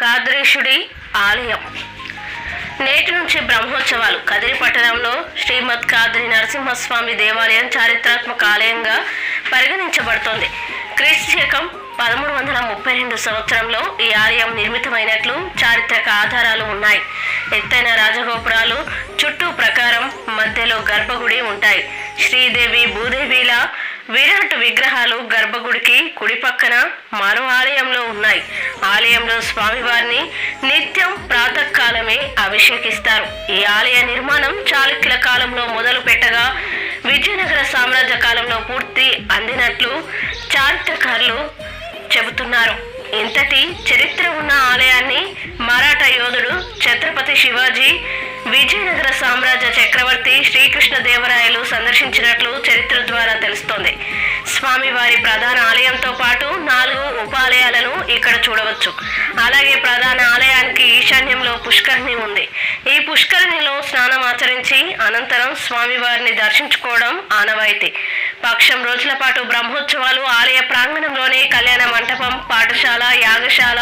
కాద్రేశుడి ఆలయం. నేటి నుంచి బ్రహ్మోత్సవాలు. కదిరి పట్టణంలో శ్రీమద్ కాద్రి నరసింహస్వామి దేవాలయం చారిత్రాత్మక ఆలయంగా పరిగణించబడుతోంది. క్రీస్తు శకం పదమూడు వందల ముప్పై రెండు సంవత్సరంలో ఈ ఆలయం నిర్మితమైనట్లు చారిత్రక ఆధారాలు ఉన్నాయి. ఎత్తైన రాజగోపురాలు చుట్టూ ప్రకారం మధ్యలో గర్భగుడి ఉంటాయి. శ్రీదేవి భూదేవిల విరాట్ విగ్రహాలు గర్భగుడికి కుడిపక్క పక్కన మరో ఆలయంలో ఉన్నాయి. ఆలయంలో స్వామివారిని నిత్యం ప్రాతకాలమే అభిషేకిస్తారు. ఈ ఆలయ నిర్మాణం చాళుక్యుల కాలంలో మొదలు పెట్టగా విజయనగర సామ్రాజ్య కాలంలో పూర్తి అందినట్లు చారిత్రకారులు చెబుతున్నారు. ఇంతటి చరిత్ర ఉన్న ఆలయాన్ని మరాఠా యోధుడు ఛత్రపతి శివాజీ విజయనగర సామ్రాజ్య చక్రవర్తి శ్రీకృష్ణదేవరాయలు సందర్శించినట్లు చరిత్ర ద్వారా తెలుస్తోంది. స్వామివారి ప్రధాన ఆలయంతో పాటు నాలుగు ఉపాలయాలను ఇక్కడ చూడవచ్చు. అలాగే ప్రధాన ఆలయానికి ఈశాన్యంలో పుష్కరిణి ఉంది. ఈ పుష్కరిణిలో స్నానం ఆచరించి అనంతరం స్వామివారిని దర్శించుకోవడం ఆనవాయితీ. పక్షం రోజుల పాటు బ్రహ్మోత్సవాలు ఆలయ ప్రాంగణంలోనే కళ్యాణ మంటపం పాఠశాల యాగశాల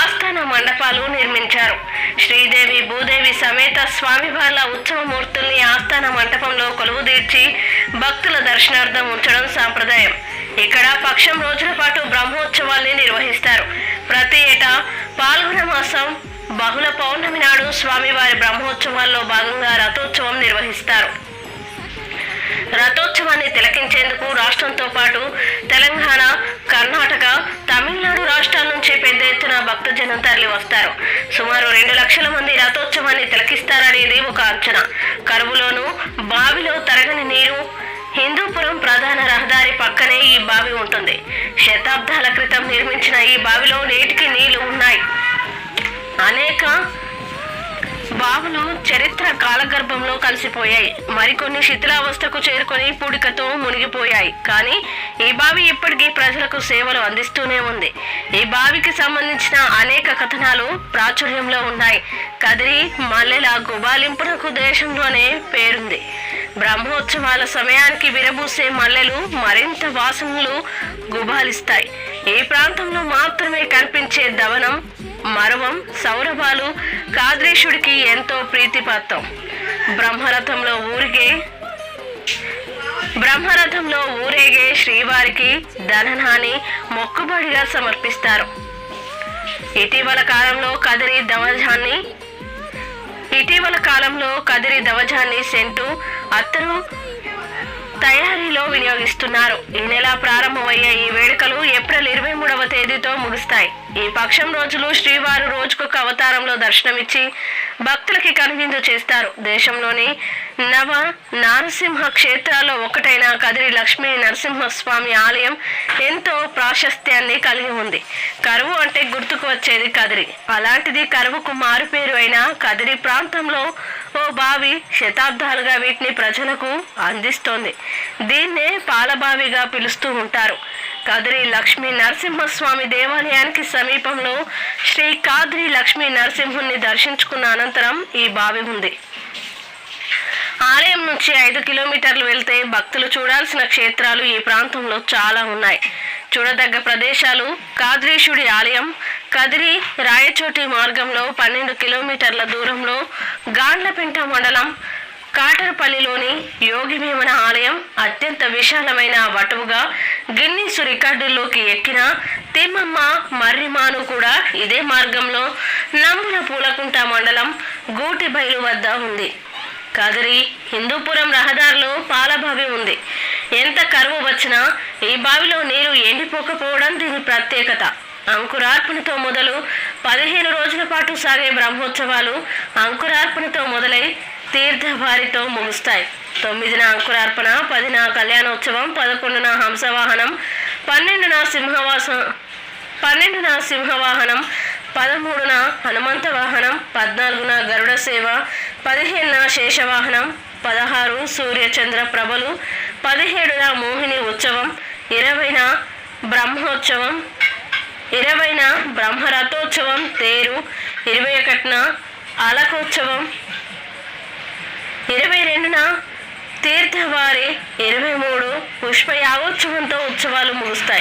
ఆస్థాన మండపాలు నిర్మించారు. శ్రీదేవి భూదేవి సమేత స్వామివార్ల ఉత్సవమూర్తుల్ని ఆస్థాన మంటపంలో కొలువు తీర్చి భక్తుల దర్శనార్థం ఉంచడం సాంప్రదాయం. ఇక్కడ పక్షం రోజుల పాటు బ్రహ్మోత్సవాల్ని నిర్వహిస్తారు. ప్రతి ఏటా పాల్గొన మాసం బహుళ పౌర్ణమి నాడు స్వామివారి బ్రహ్మోత్సవాల్లో భాగంగా రథోత్సవం నిర్వహిస్తారు. రథోత్సవాన్ని తిలకించేందుకు రాష్ట్రంతో పాటు తెలంగాణ కర్ణాటక తమిళనాడు రాష్ట్రాల నుంచి పెద్ద ఎత్తున భక్తజనం తరలి వస్తారు సుమారు రెండు లక్షల మంది రథోత్సవాన్ని తిలకిస్తారనేది ఒక అంచనా. కరువులోను బావిలో తరగని నీరు హిందూపురం ప్రధాన రహదారి పక్కనే ఈ బావి ఉంటుంది. శతాబ్దాల క్రితం నిర్మించిన ఈ బావిలో నేటికి నీళ్ళు ఉన్నాయి. అనేక బావులు చరిత్ర కాలగర్భంలో కలిసిపోయాయి. మరికొన్ని శిథిలావస్థకు చేరుకొని పూడికతో మునిగిపోయాయి. కానీ ఈ బావి ఇప్పటికీ ప్రజలకు సేవలు అందిస్తూనే ఉంది. ఈ బావికి సంబంధించిన అనేక కథనాలు ప్రాచుర్యంలో ఉన్నాయి. కదిరి మల్లెల గుబాలింపునకు దేశంలోనే పేరుంది. బ్రహ్మోత్సవాల సమయానికి విరబూసే మల్లెలు మరింత వాసనలు గుబాలిస్తాయి. ఈ ప్రాంతంలో మాత్రమే కనిపించే దవనం మరవం సౌరభాలు కాద్రేశుడికి ఎంతో ప్రీతిపాత్రం. బ్రహ్మరథంలో ఊరిగే బ్రహ్మరథంలో ఊరేగే శ్రీవారికి ధననాన్ని మొక్కుబడిగా సమర్పిస్తారు. ఇటీవల కాలంలో కదిరి దవజాన్ని ఇటీవల కాలంలో కదిరి దవజాన్ని సెంటు అత్తరు తయారీలో వినియోగిస్తున్నారు. ఈ నెల ప్రారంభమయ్యే ఈ వేడుకలు తేదీతో ఈ పక్షం రోజులు శ్రీవారు రోజుకొక అవతారంలో దర్శనమిచ్చి భక్తులకి కనువిందు చేస్తారు. దేశంలోని నవ నరసింహ క్షేత్రాల్లో ఒకటైన కదిరి లక్ష్మీ నరసింహస్వామి ఆలయం ఎంతో ప్రాశస్త్యాన్ని కలిగి ఉంది. కరువు అంటే గుర్తుకు వచ్చేది కదిరి. అలాంటిది కరువుకు మారుపేరు అయిన కదిరి ప్రాంతంలో ఓ బావి శతాబ్దాలుగా వీటిని ప్రజలకు అందిస్తోంది. దీన్నే పాలబావిగా పిలుస్తూ ఉంటారు. కదిరి లక్ష్మీ నరసింహస్వామి దేవాలయానికి సమీపంలో శ్రీ కాదిరి లక్ష్మీ నరసింహుని దర్శించుకున్న అనంతరం ఈ బావి ఉంది. ఆలయం నుంచి ఐదు కిలోమీటర్లు వెళ్తే భక్తులు చూడాల్సిన క్షేత్రాలు ఈ ప్రాంతంలో చాలా ఉన్నాయి. చూడదగ్గ ప్రదేశాలు కాద్రీశుడి ఆలయం కదిరి రాయచోటి మార్గంలో పన్నెండు కిలోమీటర్ల దూరంలో గాండ్లపెంట మండలం కాటరపల్లిలోని యోగి భీమన ఆలయం అత్యంత విశాలమైన వటువుగా గిన్నీసు రికార్డుల్లోకి ఎక్కిన తిమ్మమ్మ మర్రిమాను కూడా ఇదే మార్గంలో నంబుల పూలకుంట మండలం గూటిబైలు వద్ద ఉంది. కదిరి హిందూపురం రహదారిలో పాలబావి ఉంది. ఎంత కరువు వచ్చినా ఈ బావిలో నీరు ఎండిపోకపోవడం దీని ప్రత్యేకత. అంకురార్పణతో మొదలు పదిహేను రోజుల పాటు సాగే బ్రహ్మోత్సవాలు అంకురార్పణతో మొదలై తీర్థభారితో ముగుస్తాయి. తొమ్మిదిన అంకురార్పణ పదిన కళ్యాణోత్సవం పదకొండున హంసవాహనం పన్నెండున సింహవాసం పన్నెండున సింహవాహనం పదమూడున హనుమంత వాహనం పద్నాలుగున గరుడ సేవ పదిహేనున శేషవాహనం పదహారు సూర్యచంద్ర ప్రభలు పదిహేడున మోహిని ఉత్సవం ఇరవైన బ్రహ్మోత్సవం ఇరవైన బ్రహ్మరథోత్సవం తేరు ఇరవై ఒకటిన అలకోత్సవం ఇరవై రెండున తీర్థవారి ఇరవై మూడు పుష్పయాగోత్సవంతో ఉత్సవాలు ముగుస్తాయి.